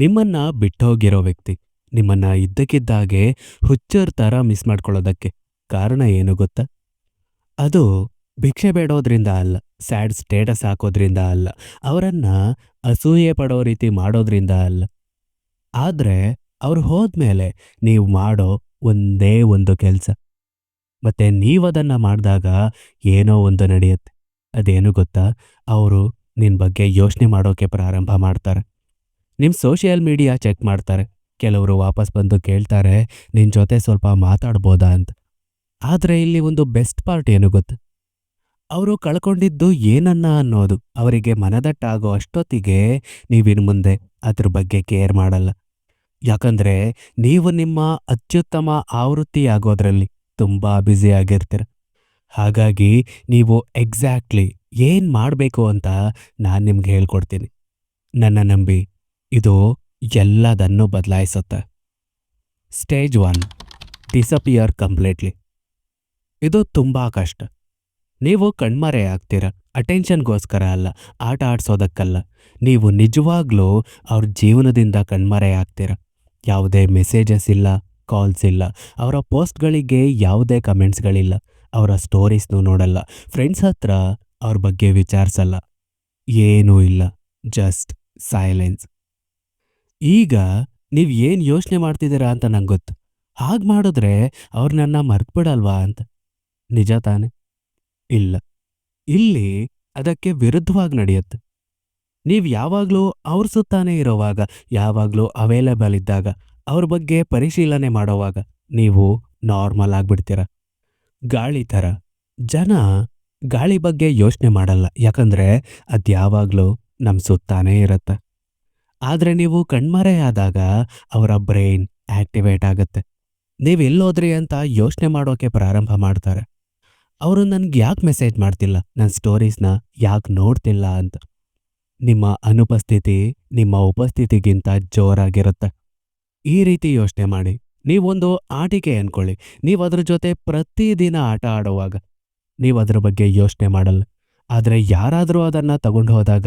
ನಿಮ್ಮನ್ನ ಬಿಟ್ಟೋಗಿರೋ ವ್ಯಕ್ತಿ, ನಿಮ್ಮನ್ನ ಇದ್ದಕ್ಕಿದ್ದಾಗೆ ಹುಚ್ಚರ್ ಥರ ಮಿಸ್ ಮಾಡ್ಕೊಳ್ಳೋದಕ್ಕೆ ಕಾರಣ ಏನು ಗೊತ್ತಾ? ಅದು ಭಿಕ್ಷೆ ಬೇಡೋದ್ರಿಂದ ಅಲ್ಲ ಸ್ಯಾಡ್ ಸ್ಟೇಟಸ್ ಹಾಕೋದ್ರಿಂದ ಅಲ್ಲ, ಅವರನ್ನ ಅಸೂಯೆ ಪಡೋ ರೀತಿ ಮಾಡೋದ್ರಿಂದ ಅಲ್ಲ. ಆದ್ರೆ ಅವ್ರು ಹೋದ್ಮೇಲೆ ನೀವು ಮಾಡೋ ಒಂದೇ ಒಂದು ಕೆಲಸ, ಮತ್ತೆ ನೀವದನ್ನ ಮಾಡಿದಾಗ ಏನೋ ಒಂದು ನಡೆಯುತ್ತೆ. ಅದೇನು ಗೊತ್ತಾ? ಅವರು ನಿನ್ನ ಬಗ್ಗೆ ಯೋಚನೆ ಮಾಡೋಕೆ ಪ್ರಾರಂಭ ಮಾಡ್ತಾರೆ. ನಿಮ್ಮ ಸೋಷಿಯಲ್ ಮೀಡಿಯಾ ಚೆಕ್ ಮಾಡ್ತಾರೆ. ಕೆಲವರು ವಾಪಸ್ ಬಂದು ಕೇಳ್ತಾರೆ ನಿನ್ನ ಜೊತೆ ಸ್ವಲ್ಪ ಮಾತಾಡ್ಬೋದಾ? ಅಂತ. ಆದರೆ ಇಲ್ಲಿ ಒಂದು ಬೆಸ್ಟ್ ಪಾರ್ಟ್ ಏನು ಗೊತ್ತು? ಅವರು ಕಳ್ಕೊಂಡಿದ್ದು ಏನನ್ನ ಅನ್ನೋದು. ಅವರಿಗೆ ಮನದಟ್ಟಾಗೋ ಅಷ್ಟೊತ್ತಿಗೆ ನೀವಿನ್ ಮುಂದೆ ಅದ್ರ ಬಗ್ಗೆ ಕೇರ್ ಮಾಡಲ್ಲ. ಯಾಕಂದ್ರೆ ನೀವು ನಿಮ್ಮ ಅತ್ಯುತ್ತಮ ಆವೃತ್ತಿಯಾಗೋದ್ರಲ್ಲಿ ತುಂಬಾ ಬ್ಯುಸಿ ಆಗಿರ್ತೀರ. ಹಾಗಾಗಿ ನೀವು ಎಕ್ಸಾಕ್ಟ್ಲಿ ಏನು ಮಾಡಬೇಕು ಅಂತ ನಾನು ನಿಮ್ಗೆ ಹೇಳ್ಕೊಡ್ತೀನಿ. ನನ್ನ ನಂಬಿ. ಇದು ಎಲ್ಲದನ್ನು ಬದಲಾಯಿಸುತ್ತೆ. ಸ್ಟೇಜ್ ಒನ್ ಡಿಸಪಿಯರ್ ಕಂಪ್ಲೀಟ್ಲಿ ಇದು ತುಂಬಾ ಕಷ್ಟ. ನೀವು ಕಣ್ಮರೆ ಆಗ್ತೀರ. ಅಟೆನ್ಷನ್ಗೋಸ್ಕರ ಅಲ್ಲ, ಆಟ ಆಡಿಸೋದಕ್ಕಲ್ಲ. ನೀವು ನಿಜವಾಗ್ಲೂ ಅವ್ರ ಜೀವನದಿಂದ ಕಣ್ಮರೆ ಆಗ್ತೀರ. ಯಾವುದೇ ಮೆಸೇಜಸ್ ಇಲ್ಲ ಕಾಲ್ಸ್ ಇಲ್ಲ. ಅವರ ಪೋಸ್ಟ್ಗಳಿಗೆ ಯಾವುದೇ ಕಮೆಂಟ್ಸ್ಗಳಿಲ್ಲ ಅವರ ಸ್ಟೋರೀಸ್ನೂ ನೋಡಲ್ಲ. ಫ್ರೆಂಡ್ಸ್ ಹತ್ರ ಅವ್ರ ಬಗ್ಗೆ ವಿಚಾರಿಸಲ್ಲ. ಏನೂ ಇಲ್ಲ. ಜಸ್ಟ್ ಸೈಲೆನ್ಸ್ ಈಗ ನೀವು ಏನು ಯೋಚನೆ ಮಾಡ್ತಿದ್ದೀರಾ ಅಂತ ನಂಗೆ ಗೊತ್ತು. ಹಾಗೆ ಮಾಡಿದ್ರೆ ಅವ್ರು ನನ್ನ ಮರ್ತ್ಬಿಡಲ್ವಾ ಅಂತ. ನಿಜ ತಾನೆ? ಇಲ್ಲ. ಇಲ್ಲಿ ಅದಕ್ಕೆ ವಿರುದ್ಧವಾಗಿ ನಡೆಯುತ್ತೆ. ನೀವು ಯಾವಾಗಲೂ ಅವ್ರ ಸುತ್ತಾನೆ ಇರೋವಾಗ, ಯಾವಾಗಲೂ ಅವೈಲೇಬಲ್ ಇದ್ದಾಗ, ಅವ್ರ ಬಗ್ಗೆ ಪರಿಶೀಲನೆ ಮಾಡೋವಾಗ ನೀವು ನಾರ್ಮಲ್ ಆಗ್ಬಿಡ್ತೀರ. ಗಾಳಿ ಥರ. ಜನ ಗಾಳಿ ಬಗ್ಗೆ ಯೋಚನೆ ಮಾಡಲ್ಲ. ಯಾಕಂದ್ರೆ ಅದು ಯಾವಾಗಲೂ ನಮ್ಮ ಸುತ್ತಾನೇ ಇರುತ್ತೆ. ಆದರೆ ನೀವು ಕಣ್ಮರೆಯಾದಾಗ ಅವರ ಬ್ರೈನ್ ಆಕ್ಟಿವೇಟ್ ಆಗುತ್ತೆ. ನೀವು ಎಲ್ಲೋದ್ರಿ ಅಂತ ಯೋಚನೆ ಮಾಡೋಕೆ ಪ್ರಾರಂಭ ಮಾಡ್ತಾರೆ. ಅವರು ನನಗೆ ಯಾಕೆ ಮೆಸೇಜ್ ಮಾಡ್ತಿಲ್ಲ? ನನ್ನ ಸ್ಟೋರೀಸ್ನ ಯಾಕೆ ನೋಡ್ತಿಲ್ಲ ಅಂತ. ನಿಮ್ಮ ಅನುಪಸ್ಥಿತಿ ನಿಮ್ಮ ಉಪಸ್ಥಿತಿಗಿಂತ ಜೋರಾಗಿರುತ್ತೆ. ಈ ರೀತಿ ಯೋಚನೆ ಮಾಡಿ. ನೀವೊಂದು ಆಟಿಕೆ ಅಂದ್ಕೊಳ್ಳಿ ನೀವು ಅದ್ರ ಜೊತೆ ಪ್ರತಿದಿನ ಆಟ ಆಡುವಾಗ. ನೀವು ಅದ್ರ ಬಗ್ಗೆ ಯೋಚನೆ ಮಾಡಲ್ಲ. ಆದರೆ ಯಾರಾದರೂ ಅದನ್ನ ತಗೊಂಡು ಹೋದಾಗ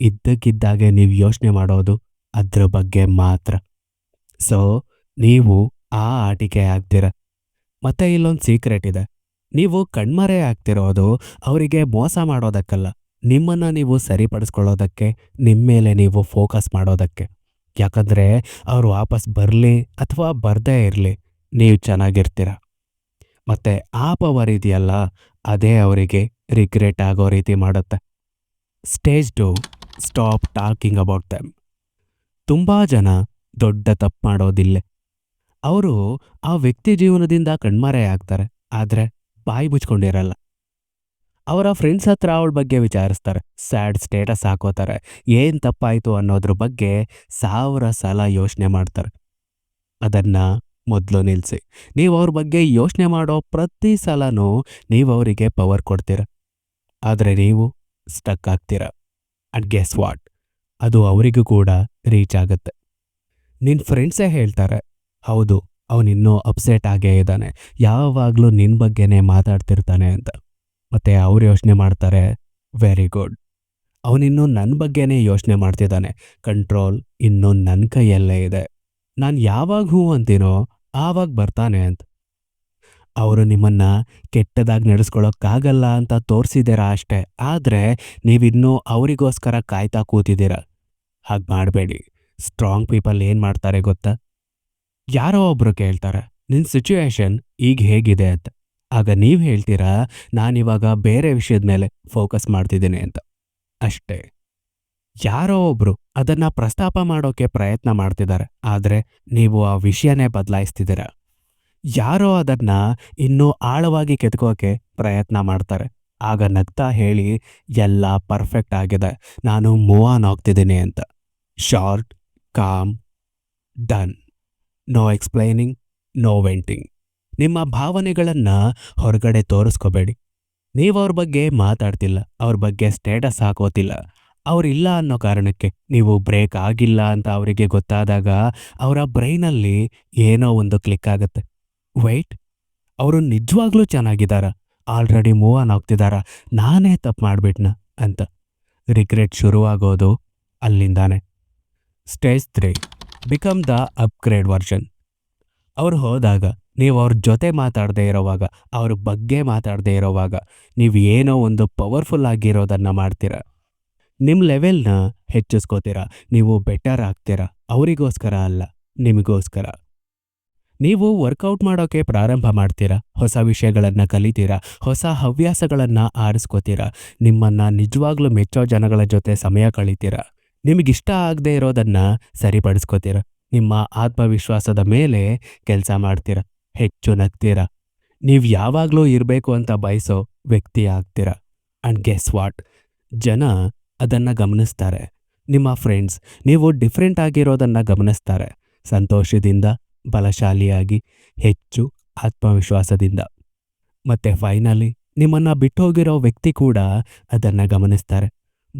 ಇದ್ದಕ್ಕಿದ್ದಾಗೆ ನೀವು ಯೋಚನೆ ಮಾಡೋದು ಅದ್ರ ಬಗ್ಗೆ ಮಾತ್ರ. ಸೊ ನೀವು ಆ ಆಟಿಕೆ ಆಗ್ತೀರ. ಮತ್ತೆ ಇಲ್ಲೊಂದು ಸೀಕ್ರೆಟ್ ಇದೆ. ನೀವು ಕಣ್ಮರೆ ಆಗ್ತಿರೋದು ಅವರಿಗೆ ಮೋಸ ಮಾಡೋದಕ್ಕಲ್ಲ. ನಿಮ್ಮನ್ನ ನೀವು ಸರಿಪಡಿಸ್ಕೊಳ್ಳೋದಕ್ಕೆ ನಿಮ್ಮ ಮೇಲೆ ನೀವು ಫೋಕಸ್ ಮಾಡೋದಕ್ಕೆ. ಯಾಕಂದ್ರೆ ಅವರು ವಾಪಸ್ ಬರಲಿ ಅಥವಾ ಬರ್ದೇ ಇರಲಿ, ನೀವು ಚೆನ್ನಾಗಿರ್ತೀರ. ಮತ್ತೆ ಆ ಪವರ್ ಇದೆಯಲ್ಲ ಅದೇ ಅವರಿಗೆ ರಿಗ್ರೆಟ್ ಆಗೋ ರೀತಿ ಮಾಡುತ್ತೆ. Stage two stop talking about them ತುಂಬ ಜನ ದೊಡ್ಡ ತಪ್ಪು ಮಾಡೋದಿಲ್ಲ. ಅವರು ಆ ವ್ಯಕ್ತಿ ಜೀವನದಿಂದ ಕಣ್ಮರೆ ಆಗ್ತಾರೆ, ಆದರೆ ಬಾಯಿ ಮುಚ್ಕೊಂಡಿರಲ್ಲ. ಅವರ ಫ್ರೆಂಡ್ಸ್ ಹತ್ರ ಅವಳ ಬಗ್ಗೆ ವಿಚಾರಿಸ್ತಾರೆ ಸ್ಯಾಡ್ ಸ್ಟೇಟಸ್ ಹಾಕೋತಾರೆ, ಏನ್ ತಪ್ಪಾಯಿತು ಅನ್ನೋದ್ರ ಬಗ್ಗೆ ಸಾವಿರ ಸಲ ಯೋಚನೆ ಮಾಡ್ತಾರೆ. ಅದನ್ನ ಮೊದಲು ನಿಲ್ಲಿಸಿ ನೀವು ಅವ್ರ ಬಗ್ಗೆ ಯೋಚನೆ ಮಾಡೋ ಪ್ರತಿ ಸಲನೂ ನೀವು ಅವರಿಗೆ ಪವರ್ ಕೊಡ್ತೀರ. ಆದರೆ ನೀವು ಸ್ಟಕ್ ಆಗ್ತೀರ. ಅಂಡ್ ಗೆಸ್ ವಾಟ್ ಅದು ಅವರಿಗೂ ಕೂಡ ರೀಚ್ ಆಗುತ್ತೆ. ನಿನ್ನ ಫ್ರೆಂಡ್ಸೇ ಹೇಳ್ತಾರೆ, ಹೌದು ಅವನಿನ್ನೂ ಅಪ್ಸೆಟ್ ಆಗೇ ಇದ್ದಾನೆ. ಯಾವಾಗಲೂ ನಿನ್ನ ಬಗ್ಗೆನೇ ಮಾತಾಡ್ತಿರ್ತಾನೆ ಅಂತ. ಮತ್ತೆ ಅವ್ರು ಯೋಚನೆ ಮಾಡ್ತಾರೆ ವೆರಿ ಗುಡ್ ಅವನಿನ್ನೂ ನನ್ನ ಬಗ್ಗೆನೇ ಯೋಚನೆ ಮಾಡ್ತಿದ್ದಾನೆ. ಕಂಟ್ರೋಲ್ ಇನ್ನೂ ನನ್ನ ಕೈಯಲ್ಲೇ ಇದೆ. ನಾನು ಯಾವಾಗ ಹೂ ಅಂತೀನೋ ಆವಾಗ ಬರ್ತಾನೆ ಅಂತ. ಅವರು ನಿಮ್ಮನ್ನ ಕೆಟ್ಟದಾಗಿ ನಡೆಸ್ಕೊಳ್ಳೋಕ್ಕಾಗಲ್ಲ ಅಂತ ತೋರಿಸಿದ್ದೀರಾ ಅಷ್ಟೇ, ಆದರೆ ನೀವಿನ್ನೂ ಅವರಿಗೋಸ್ಕರ ಕಾಯ್ತಾ ಕೂತಿದ್ದೀರ ಹಾಗೆ ಮಾಡಬೇಡಿ. ಸ್ಟ್ರಾಂಗ್ ಪೀಪಲ್ ಏನು ಮಾಡ್ತಾರೆ ಗೊತ್ತಾ? ಯಾರೋ ಒಬ್ಬರು ಕೇಳ್ತಾರೆ ನಿನ್ನ ಸಿಚುವೇಶನ್ ಈಗ ಹೇಗಿದೆ? ಅಂತ. ಆಗ ನೀವು ಹೇಳ್ತೀರಾ ನಾನಿವಾಗ ಬೇರೆ ವಿಷಯದ ಮೇಲೆ ಫೋಕಸ್ ಮಾಡ್ತಿದ್ದೀನಿ ಅಂತ. ಅಷ್ಟೇ. ಯಾರೋ ಒಬ್ರು ಅದನ್ನ ಪ್ರಸ್ತಾಪ ಮಾಡೋಕೆ ಪ್ರಯತ್ನ ಮಾಡ್ತಿದ್ದಾರೆ, ಆದ್ರೆ ನೀವು ಆ ವಿಷಯನೇ ಬದಲಾಯಿಸ್ತಿದ್ದೀರ. ಯಾರೋ ಅದನ್ನ ಇನ್ನೂ ಆಳವಾಗಿ ಕೆತ್ಕೋಕೆ ಪ್ರಯತ್ನ ಮಾಡ್ತಾರೆ. ಆಗ ನಗ್ತಾ ಹೇಳಿ, ಎಲ್ಲ ಪರ್ಫೆಕ್ಟ್ ಆಗಿದೆ. ನಾನು ಮೂವ್ ಆನ್ ಆಗ್ತಿದ್ದೀನಿ ಅಂತ. Short, calm, done. No explaining, no venting. ನಿಮ್ಮ ಭಾವನೆಗಳನ್ನು ಹೊರಗಡೆ ತೋರಿಸ್ಕೋಬೇಡಿ. ನೀವು ಅವ್ರ ಬಗ್ಗೆ ಮಾತಾಡ್ತಿಲ್ಲ, ಅವ್ರ ಬಗ್ಗೆ ಸ್ಟೇಟಸ್ ಹಾಕೋತಿಲ್ಲ. ಅವ್ರಿಲ್ಲ ಅನ್ನೋ ಕಾರಣಕ್ಕೆ ನೀವು ಬ್ರೇಕ್ ಆಗಿಲ್ಲ ಅಂತ ಅವರಿಗೆ ಗೊತ್ತಾದಾಗ ಅವರ ಬ್ರೈನಲ್ಲಿ ಏನೋ ಒಂದು ಕ್ಲಿಕ್ ಆಗುತ್ತೆ. ವೈಟ್ ಅವರು ನಿಜವಾಗ್ಲೂ ಚೆನ್ನಾಗಿದ್ದಾರ? ಆಲ್ರೆಡಿ ಮೂವ್ ಆನ್ ಆಗ್ತಿದಾರ ನಾನೇ ತಪ್ಪು ಮಾಡಿಬಿಟ್ನ ಅಂತ. ರಿಗ್ರೆಟ್ ಶುರುವಾಗೋದು ಅಲ್ಲಿಂದಾನೆ. Stage three become the upgrade version ಅವ್ರು ಹೋದಾಗ ನೀವು ಅವ್ರ ಜೊತೆ ಮಾತಾಡದೇ ಇರೋವಾಗ, ಅವ್ರ ಬಗ್ಗೆ ಮಾತಾಡದೇ ಇರೋವಾಗ, ನೀವು ಏನೋ ಒಂದು ಪವರ್ಫುಲ್ ಆಗಿರೋದನ್ನ ಮಾಡ್ತೀರ? ನಿಮ್ಮ ಲೆವೆಲ್ನ ಹೆಚ್ಚಿಸ್ಕೋತೀರಾ? ನೀವು ಬೆಟರ್ ಆಗ್ತೀರಾ? ಅವರಿಗೋಸ್ಕರ ಅಲ್ಲ, ನಿಮಗೋಸ್ಕರ. ನೀವು ವರ್ಕೌಟ್ ಮಾಡೋಕೆ ಪ್ರಾರಂಭ ಮಾಡ್ತೀರಾ? ಹೊಸ ವಿಷಯಗಳನ್ನು ಕಲಿತೀರಾ? ಹೊಸ ಹವ್ಯಾಸಗಳನ್ನು ಆರಿಸ್ಕೋತೀರಾ? ನಿಮ್ಮನ್ನ ನಿಜವಾಗ್ಲೂ ಮೆಚ್ಚೋ ಜನಗಳ ಜೊತೆ ಸಮಯ ಕಳಿತೀರಾ? ನಿಮಗಿಷ್ಟ ಆಗದೆ ಇರೋದನ್ನ ಸರಿಪಡಿಸ್ಕೋತೀರಾ? ನಿಮ್ಮ ಆತ್ಮವಿಶ್ವಾಸದ ಮೇಲೆ ಕೆಲಸ ಮಾಡ್ತೀರಾ? ಹೆಚ್ಚು ನಗ್ತೀರಾ? ನೀವು ಯಾವಾಗಲೂ ಇರಬೇಕು ಅಂತ ಬಯಸೋ ವ್ಯಕ್ತಿ ಆಗ್ತೀರಾ? ಅಂಡ್ ಗೆಸ್ ವಾಟ್ ಜನ ಅದನ್ನ ಗಮನಿಸ್ತಾರೆ. ನಿಮ್ಮ ಫ್ರೆಂಡ್ಸ್ ನೀವು ಡಿಫ್ರೆಂಟ್ ಆಗಿರೋದನ್ನ ಗಮನಿಸ್ತಾರೆ. ಸಂತೋಷದಿಂದ, ಬಲಶಾಲಿಯಾಗಿ, ಹೆಚ್ಚು ಆತ್ಮವಿಶ್ವಾಸದಿಂದ. ಮತ್ತೆ ಫೈನಲಿ ನಿಮ್ಮನ್ನ ಬಿಟ್ಟೋಗಿರೋ ವ್ಯಕ್ತಿ ಕೂಡ ಅದನ್ನ ಗಮನಿಸ್ತಾರೆ.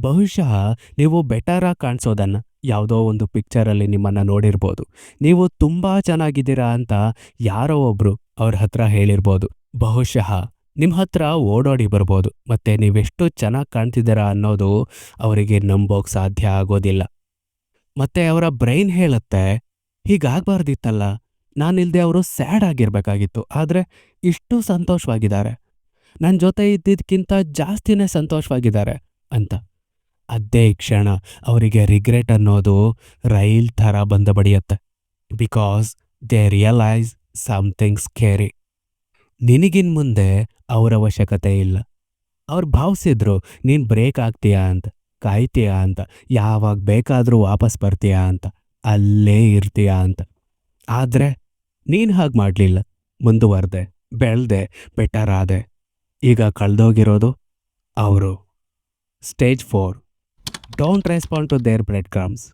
ಬಹುಶಃ ನೀವು ಬೆಟರಾಗಿ ಕಾಣಿಸೋದನ್ನು ಯಾವುದೋ ಒಂದು ಪಿಕ್ಚರಲ್ಲಿ ನಿಮ್ಮನ್ನ ನೋಡಿರ್ಬೋದು. ನೀವು ತುಂಬಾ ಚೆನ್ನಾಗಿದ್ದೀರಾ ಅಂತ ಯಾರೋ ಒಬ್ಬರು ಅವ್ರ ಹತ್ರ ಹೇಳಿರ್ಬೋದು. ಬಹುಶಃ ನಿಮ್ಮ ಹತ್ರ ಓಡಾಡಿ ಬರ್ಬೋದು, ಮತ್ತೆ ನೀವೆಷ್ಟು ಚೆನ್ನಾಗಿ ಕಾಣ್ತಿದ್ದೀರಾ ಅನ್ನೋದು ಅವರಿಗೆ ನಂಬೋಕೆ ಸಾಧ್ಯ ಆಗೋದಿಲ್ಲ. ಮತ್ತೆ ಅವರ ಬ್ರೈನ್ ಹೇಳುತ್ತೆ, ಹೀಗಾಗಬಾರ್ದಿತ್ತಲ್ಲ ನಾನಿಲ್ಲದೆ ಅವರು ಸ್ಯಾಡ್ ಆಗಿರಬೇಕಾಗಿತ್ತು, ಆದ್ರೆ ಇಷ್ಟು ಸಂತೋಷವಾಗಿದ್ದಾರೆ. ನನ್ನ ಜೊತೆ ಇದ್ದಿದ್ದಕ್ಕಿಂತ ಜಾಸ್ತಿನೇ ಸಂತೋಷವಾಗಿದ್ದಾರೆ, ಅಂತ. ಅದೇ ಕ್ಷಣ ಅವರಿಗೆ ರಿಗ್ರೆಟ್ ಅನ್ನೋದು ರೈಲ್ ಥರ ಬಂದ ಬಡಿಯತ್ತೆ. Because they realise something scary. ನಿನಗಿನ್ ಮುಂದೆ ಅವರ ಅವಶ್ಯಕತೆ ಇಲ್ಲ. ಅವ್ರು ಭಾವಿಸಿದ್ರು, ನೀನು ಬ್ರೇಕ್ ಆಗ್ತೀಯಾ ಅಂತ, ಕಾಯ್ತೀಯಾ ಅಂತ, ಯಾವಾಗ ಬೇಕಾದರೂ ವಾಪಸ್ ಬರ್ತೀಯಾ ಅಂತ, ಅಲ್ಲೇ ಇರ್ತೀಯಾ ಅಂತ. ಆದರೆ, ನೀನು ಹಾಗೆ ಮಾಡಲಿಲ್ಲ. ಮುಂದುವರೆದೆ, ಬೆಳೆದೆ ಬೆಟರ್ ಆದೆ ಈಗ ಕಳೆದೋಗಿರೋದು ಅವರು. Stage four don't respond to their breadcrumbs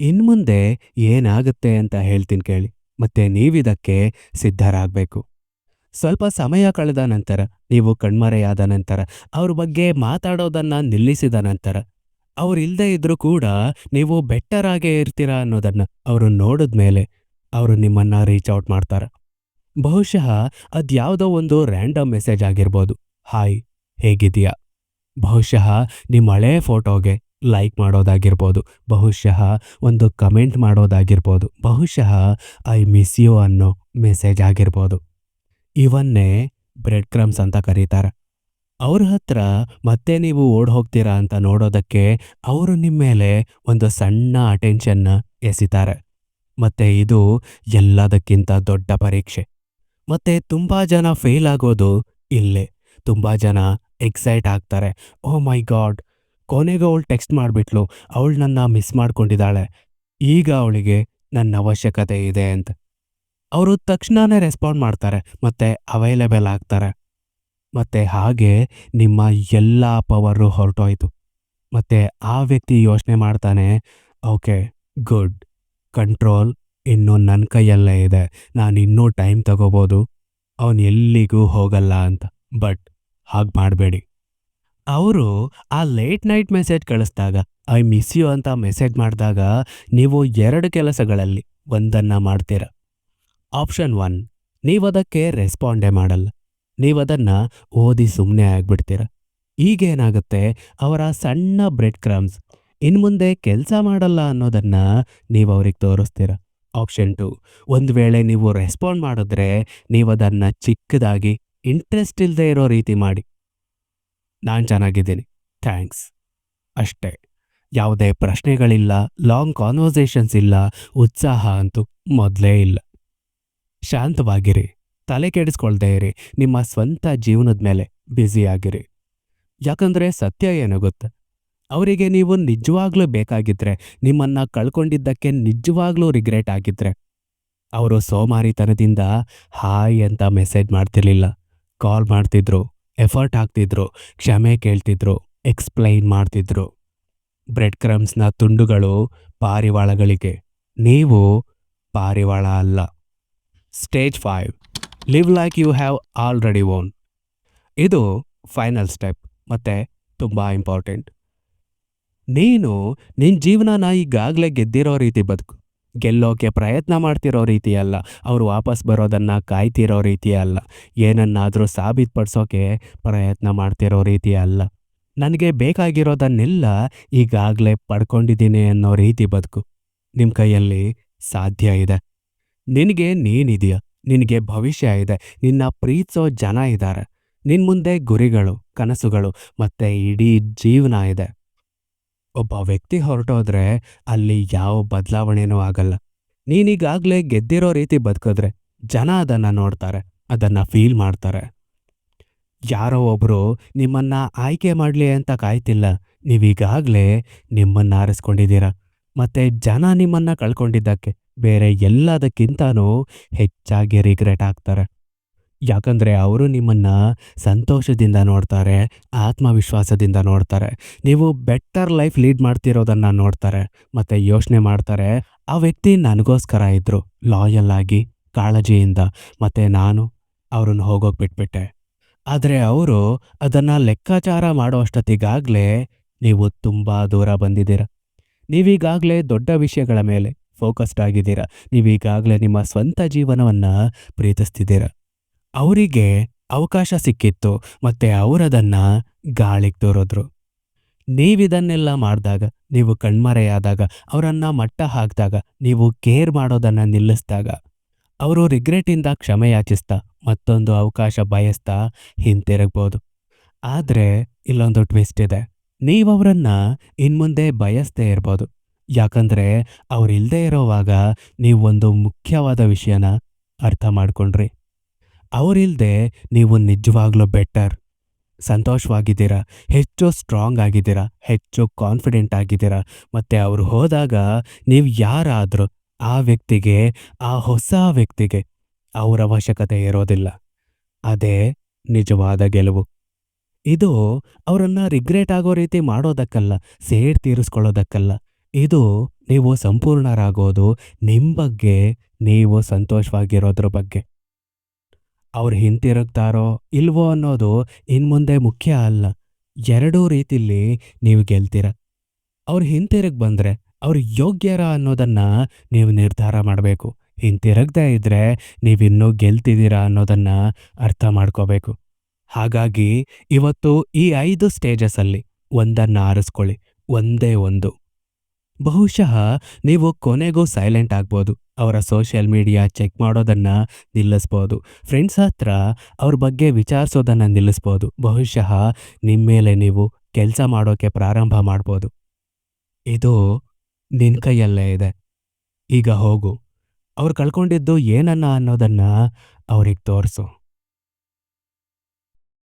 ಇನ್ಮುಂದೆ ಏನಾಗುತ್ತೆ ಅಂತ ಹೇಳ್ತೀನಿ ಕೇಳಿ. ಮತ್ತೆ ನೀವಿದಕ್ಕೆ ಸಿದ್ಧರಾಗಬೇಕು. ಸ್ವಲ್ಪ ಸಮಯ ಕಳೆದ ನಂತರ, ನೀವು ಕಣ್ಮರೆಯಾದ ನಂತರ, ಅವ್ರ ಬಗ್ಗೆ ಮಾತಾಡೋದನ್ನ ನಿಲ್ಲಿಸಿದ ನಂತರ ಅವರಿಲ್ಲದೇ ಇದ್ರೂ ಕೂಡ ನೀವು ಬೆಟ್ಟರಾಗೇ ಇರ್ತೀರಾ ಅನ್ನೋದನ್ನ ಅವರು ನೋಡಿದ ಮೇಲೆ ಅವರು ನಿಮ್ಮನ್ನ ರೀಚ್ ಔಟ್ ಮಾಡ್ತಾರೆ. ಬಹುಶಃ ಅದ್ಯಾವುದೋ ಒಂದು ರ್ಯಾಂಡಮ್ ಮೆಸೇಜ್ ಆಗಿರ್ಬೋದು. ಹಾಯ್ ಹೇಗಿದೆಯಾ ಬಹುಶಃ ನಿಮ್ಮ ಹಳೆ ಫೋಟೋಗೆ ಲೈಕ್ ಮಾಡೋದಾಗಿರ್ಬೋದು. ಬಹುಶಃ ಒಂದು ಕಮೆಂಟ್ ಮಾಡೋದಾಗಿರ್ಬೋದು. ಬಹುಶಃ ಐ ಮಿಸ್ ಯು ಅನ್ನೋ ಮೆಸೇಜ್ ಆಗಿರ್ಬೋದು. ಇವನ್ನೇ ಬ್ರೆಡ್ ಕ್ರಮ್ಸ್ ಅಂತ ಕರೀತಾರೆ. ಅವ್ರ ಹತ್ರ ಮತ್ತೆ ನೀವು ಓಡ್ ಹೋಗ್ತೀರಾ ಅಂತ ನೋಡೋದಕ್ಕೆ ಅವರು ನಿಮ್ಮ ಮೇಲೆ ಒಂದು ಸಣ್ಣ ಅಟೆನ್ಷನ್ ಎಸಿತಾರೆ. ಮತ್ತೆ ಇದು ಎಲ್ಲದಕ್ಕಿಂತ ದೊಡ್ಡ ಪರೀಕ್ಷೆ. ಮತ್ತೆ ತುಂಬಾ ಜನ ಫೇಲ್ ಆಗೋದು ಇಲ್ಲೇ. ತುಂಬಾ ಜನ ಎಕ್ಸೈಟ್ ಆಗ್ತಾರೆ. ಓ ಮೈ ಗಾಡ್ ಕೊನೆಗೆ ಅವಳು ಟೆಕ್ಸ್ಟ್ ಮಾಡಿಬಿಟ್ಲು. ಅವಳು ನನ್ನ ಮಿಸ್ ಮಾಡ್ಕೊಂಡಿದ್ದಾಳೆ. ಈಗ ಅವಳಿಗೆ ನನ್ನ ಅವಶ್ಯಕತೆ ಇದೆ ಅಂತ. ಅವರು ತಕ್ಷಣನೇ ರೆಸ್ಪಾಂಡ್ ಮಾಡ್ತಾರೆ, ಮತ್ತೆ ಅವೈಲೇಬಲ್ ಆಗ್ತಾರೆ. ಮತ್ತೆ ಹಾಗೆ ನಿಮ್ಮ ಎಲ್ಲ ಪವರು ಹೊರಟೋಯ್ತು. ಮತ್ತೆ ಆ ವ್ಯಕ್ತಿ ಯೋಚನೆ ಮಾಡ್ತಾನೆ ಓಕೆ ಗುಡ್ ಕಂಟ್ರೋಲ್ ಇನ್ನೂ ನನ್ನ ಕೈಯಲ್ಲೇ ಇದೆ. ನಾನು ಇನ್ನೂ ಟೈಮ್ ತಗೋಬೋದು. ಅವನು ಎಲ್ಲಿಗೂ ಹೋಗಲ್ಲ ಅಂತ. ಬಟ್ ಹಾಗೆ ಮಾಡಬೇಡಿ. ಅವರು ಆ ಲೇಟ್ ನೈಟ್ ಮೆಸೇಜ್ ಕಳಿಸ್ದಾಗ ಐ ಮಿಸ್ ಯು ಅಂತ ಮೆಸೇಜ್ ಮಾಡಿದಾಗ, ನೀವು ಎರಡು ಕೆಲಸಗಳಲ್ಲಿ ಒಂದನ್ನ ಮಾಡ್ತೀರ? ಆಪ್ಷನ್ ಒನ್ ನೀವದಕ್ಕೆ ರೆಸ್ಪಾಂಡೇ ಮಾಡಲ್ಲ. ನೀವದನ್ನ ಓದಿ ಸುಮ್ಮನೆ ಆಗ್ಬಿಡ್ತೀರ. ಈಗೇನಾಗುತ್ತೆ? ಅವರ ಸಣ್ಣ ಬ್ರೆಡ್ ಕ್ರಮ್ಸ್ ಇನ್ಮುಂದೆ ಕೆಲಸ ಮಾಡಲ್ಲ ಅನ್ನೋದನ್ನ ನೀವು ಅವ್ರಿಗೆ ತೋರಿಸ್ತೀರ. ಆಪ್ಷನ್ ಟು ಒಂದು ವೇಳೆ ನೀವು ರೆಸ್ಪಾಂಡ್ ಮಾಡಿದ್ರೆ ನೀವದನ್ನ ಚಿಕ್ಕದಾಗಿ ಇಂಟ್ರೆಸ್ಟ್ ಇಲ್ಲದೆ ಇರೋ ರೀತಿ ಮಾಡಿ. ನಾನು ಚೆನ್ನಾಗಿದ್ದೀನಿ. ಥ್ಯಾಂಕ್ಸ್ ಅಷ್ಟೇ. ಯಾವುದೇ ಪ್ರಶ್ನೆಗಳಿಲ್ಲ ಲಾಂಗ್ ಕಾನ್ವರ್ಸೇಷನ್ಸ್ ಇಲ್ಲ, ಉತ್ಸಾಹ ಅಂತೂ ಮೊದಲೇ ಇಲ್ಲ. ಶಾಂತವಾಗಿರಿ, ತಲೆ ಕೆಡಿಸ್ಕೊಳ್ದೇ ಇರಿ, ನಿಮ್ಮ ಸ್ವಂತ ಜೀವನದ ಮೇಲೆ ಬ್ಯುಸಿಯಾಗಿರಿ. ಯಾಕಂದ್ರೆ ಸತ್ಯ ಏನು ಗೊತ್ತ? ಅವರಿಗೆ ನೀವು ನಿಜವಾಗ್ಲೂ ಬೇಕಾಗಿದ್ರೆ, ನಿಮ್ಮನ್ನ ಕಳ್ಕೊಂಡಿದ್ದಕ್ಕೆ ನಿಜವಾಗ್ಲೂ ರಿಗ್ರೆಟ್ ಆಗಿದ್ರೆ. ಅವರು ಸೋಮಾರಿತನದಿಂದ ಹಾಯ್ ಅಂತ ಮೆಸೇಜ್ ಮಾಡ್ತಿರ್ಲಿಲ್ಲ. ಕಾಲ್ ಮಾಡ್ತಿದ್ರು, ಎಫರ್ಟ್ ಹಾಕ್ತಿದ್ರು, ಕ್ಷಮೆ ಕೇಳ್ತಿದ್ರು, ಎಕ್ಸ್ಪ್ಲೈನ್ ಮಾಡ್ತಿದ್ರು. ಬ್ರೆಡ್ ಕ್ರಮ್ಸ್ನ ತುಂಡುಗಳು ಪಾರಿವಾಳಗಳಿಗೆ. ನೀವು ಪಾರಿವಾಳ ಅಲ್ಲ. Stage five live like you have already won ಇದು ಫೈನಲ್ ಸ್ಟೆಪ್ ಮತ್ತು ತುಂಬ ಇಂಪಾರ್ಟೆಂಟ್ ನೀನು ನಿನ್ನ ಜೀವನನ ಈಗಾಗಲೇ ಗೆದ್ದಿರೋ ರೀತಿ ಬದುಕು. ಗೆಲ್ಲೋಕೆ ಪ್ರಯತ್ನ ಮಾಡ್ತಿರೋ ರೀತಿ ಅಲ್ಲ, ಅವರು ವಾಪಸ್ ಬರೋದನ್ನು ಕಾಯ್ತಿರೋ ರೀತಿ ಅಲ್ಲ. ಏನನ್ನಾದರೂ ಸಾಬೀತುಪಡಿಸೋಕೆ ಪ್ರಯತ್ನ ಮಾಡ್ತಿರೋ ರೀತಿ ಅಲ್ಲ. ನನಗೆ ಬೇಕಾಗಿರೋದನ್ನೆಲ್ಲ ಈಗಾಗಲೇ ಪಡ್ಕೊಂಡಿದ್ದೀನಿ ಅನ್ನೋ ರೀತಿ ಬದುಕು. ನಿಮ್ಮ ಕೈಯಲ್ಲಿ ಸಾಧ್ಯ ಇದೆ. ನಿನಗೆ ನೀನಿದೆಯಾ? ನಿನಗೆ ಭವಿಷ್ಯ ಇದೆ. ನಿನ್ನ ಪ್ರೀತಿಸೋ ಜನ ಇದ್ದಾರೆ. ನಿನ್ನ ಮುಂದೆ ಗುರಿಗಳು, ಕನಸುಗಳು ಮತ್ತೆ ಇಡೀ ಜೀವನ ಇದೆ. ಒಬ್ಬ ವ್ಯಕ್ತಿ ಹೊರಟೋದ್ರೆ ಅಲ್ಲಿ ಯಾವ ಬದಲಾವಣೆನೂ ಆಗಲ್ಲ. ನೀನೀಗಾಗಲೇ ಗೆದ್ದಿರೋ ರೀತಿ ಬದುಕಿದ್ರೆ ಜನ ಅದನ್ನ ನೋಡ್ತಾರೆ, ಅದನ್ನ ಫೀಲ್ ಮಾಡ್ತಾರೆ. ಯಾರೋ ಒಬ್ಬರು ನಿಮ್ಮನ್ನ ಆಯ್ಕೆ ಮಾಡಲಿ ಅಂತ ಕಾಯ್ತಿಲ್ಲ. ನೀವೀಗಾಗಲೇ ನಿಮ್ಮನ್ನ ಆರಿಸ್ಕೊಂಡಿದ್ದೀರ? ಮತ್ತೆ ಜನ ನಿಮ್ಮನ್ನ ಕಳ್ಕೊಂಡಿದ್ದಕ್ಕೆ ಬೇರೆ ಎಲ್ಲದಕ್ಕಿಂತನೂ ಹೆಚ್ಚಾಗಿ ರಿಗ್ರೆಟ್ ಆಗ್ತಾರೆ. ಯಾಕಂದ್ರೆ ಅವರು ನಿಮ್ಮನ್ನ ಸಂತೋಷದಿಂದ ನೋಡ್ತಾರೆ, ಆತ್ಮವಿಶ್ವಾಸದಿಂದ ನೋಡ್ತಾರೆ. ನೀವು ಬೆಟರ್ ಲೈಫ್ ಲೀಡ್ ಮಾಡ್ತಿರೋದನ್ನ ನೋಡ್ತಾರೆ, ಮತ್ತೆ ಯೋಚನೆ ಮಾಡ್ತಾರೆ. ಆ ವ್ಯಕ್ತಿ ನನಗೋಸ್ಕರ ಇದ್ದರು ಲಾಯಲ್ ಆಗಿ, ಕಾಳಜಿಯಿಂದ, ಮತ್ತೆ ನಾನು ಅವ್ರನ್ನ ಹೋಗೋಕ್ ಬಿಟ್ಬಿಟ್ಟೆ. ಆದರೆ ಅವರು ಅದನ್ನ ಲೆಕ್ಕಾಚಾರ ಮಾಡೋಷ್ಟೊತ್ತಿಗಾಗ್ಲೇ ನೀವು ತುಂಬಾ ದೂರ ಬಂದಿದ್ದೀರ. ನೀವೀಗಾಗಲೇ ದೊಡ್ಡ ವಿಷಯಗಳ ಮೇಲೆ ಫೋಕಸ್ಡ್ ಆಗಿದ್ದೀರ. ನೀವೀಗಾಗಲೇ ನಿಮ್ಮ ಸ್ವಂತ ಜೀವನವನ್ನ ಪ್ರೀತಿಸ್ತಿದ್ದೀರ. ಅವರಿಗೆ ಅವಕಾಶ ಸಿಕ್ಕಿತ್ತು, ಮತ್ತೆ ಅವರದನ್ನು ಗಾಳಿಗೆ ತೋರಿದ್ರು. ನೀವಿದನ್ನೆಲ್ಲ ಮಾಡಿದಾಗ, ನೀವು ಕಣ್ಮರೆಯಾದಾಗ, ಅವರನ್ನು ಮಟ್ಟ ಹಾಕಿದಾಗ, ನೀವು ಕೇರ್ ಮಾಡೋದನ್ನ ನಿಲ್ಲಿಸಿದಾಗ, ಅವರು ರಿಗ್ರೆಟಿಂದ ಕ್ಷಮೆಯಾಚಿಸ್ತಾ ಮತ್ತೊಂದು ಅವಕಾಶ ಬಯಸ್ತಾ ಹಿಂತಿರುಗ್ಬೋದು. ಆದ್ರೆ ಇಲ್ಲೊಂದು ಟ್ವಿಸ್ಟ್ ಇದೆ. ನೀವವರನ್ನ ಇನ್ಮುಂದೆ ಬಯಸ್ದೇ ಇರ್ಬೋದು. ಯಾಕಂದ್ರೆ ಅವರಿಲ್ಲದೆ ಇರೋವಾಗ ನೀವೊಂದು ಮುಖ್ಯವಾದ ವಿಷಯನ ಅರ್ಥ ಮಾಡ್ಕೊಂಡ್ರಿ. ಅವರಿಲ್ಲದೆ ನೀವು ನಿಜವಾಗ್ಲೂ ಬೆಟರ್ ಸಂತೋಷವಾಗಿದ್ದೀರಾ, ಹೆಚ್ಚು ಸ್ಟ್ರಾಂಗ್ ಆಗಿದ್ದೀರಾ, ಹೆಚ್ಚು ಕಾನ್ಫಿಡೆಂಟ್ ಆಗಿದ್ದೀರಾ, ಮತ್ತೆ ಅವರು ಹೋದಾಗ ನೀವು ಯಾರಾದರೂ ಆ ವ್ಯಕ್ತಿಗೆ, ಆ ಹೊಸ ವ್ಯಕ್ತಿಗೆ ಅವರ ಅವಶ್ಯಕತೆ ಇರೋದಿಲ್ಲ. ಅದೇ ನಿಜವಾದ ಗೆಲುವು. ಇದು ಅವರನ್ನು ರಿಗ್ರೆಟ್ ಆಗೋ ರೀತಿ ಮಾಡೋದಕ್ಕಲ್ಲ, ಸೇಡ್ ತೀರಿಸ್ಕೊಳ್ಳೋದಕ್ಕಲ್ಲ. ಇದು ನೀವು ಸಂಪೂರ್ಣರಾಗೋದು ನಿಮ್ಮ ಬಗ್ಗೆ ನೀವು ಸಂತೋಷವಾಗಿರೋದ್ರ ಬಗ್ಗೆ. ಅವ್ರು ಹಿಂತಿರುಗ್ತಾರೋ ಇಲ್ವೋ ಅನ್ನೋದು ಇನ್ಮುಂದೆ ಮುಖ್ಯ ಅಲ್ಲ. ಎರಡೂ ರೀತಿಲಿ ನೀವು ಗೆಲ್ತೀರ. ಅವ್ರು ಹಿಂತಿರುಗ್ ಬಂದ್ರೆ ಅವ್ರು ಯೋಗ್ಯರ ಅನ್ನೋದನ್ನ ನೀವು ನಿರ್ಧಾರ ಮಾಡಬೇಕು. ಹಿಂತಿರುಗ್ದೇ ಇದ್ರೆ ನೀವಿನ್ನೂ ಗೆಲ್ತಿದ್ದೀರಾ ಅನ್ನೋದನ್ನ ಅರ್ಥ ಮಾಡ್ಕೋಬೇಕು. ಹಾಗಾಗಿ ಇವತ್ತು ಈ ಐದು ಸ್ಟೇಜಸ್ಸಲ್ಲಿ ಒಂದನ್ನ ಆರಿಸ್ಕೊಳ್ಳಿ. ಒಂದೇ ಒಂದು. ಬಹುಶಃ ನೀವು ಕೊನೆಗೂ ಸೈಲೆಂಟ್ ಆಗ್ಬೋದು. ಅವರ ಸೋಷಿಯಲ್ ಮೀಡಿಯಾ ಚೆಕ್ ಮಾಡೋದನ್ನ ನಿಲ್ಲಿಸ್ಬೋದು. ಫ್ರೆಂಡ್ಸ್ ಹತ್ರ ಅವ್ರ ಬಗ್ಗೆ ವಿಚಾರಿಸೋದನ್ನು ನಿಲ್ಲಿಸ್ಬೋದು. ಬಹುಶಃ ನಿಮ್ಮ ಮೇಲೆ ನೀವು ಕೆಲಸ ಮಾಡೋಕೆ ಪ್ರಾರಂಭ ಮಾಡ್ಬೋದು. ಇದು ನಿನ್ನ ಕೈಯಲ್ಲೇ ಇದೆ. ಈಗ ಹೋಗು. ಅವ್ರು ಕಳ್ಕೊಂಡಿದ್ದು ಏನನ್ನ ಅನ್ನೋದನ್ನ ಅವ್ರಿಗೆ ತೋರಿಸು.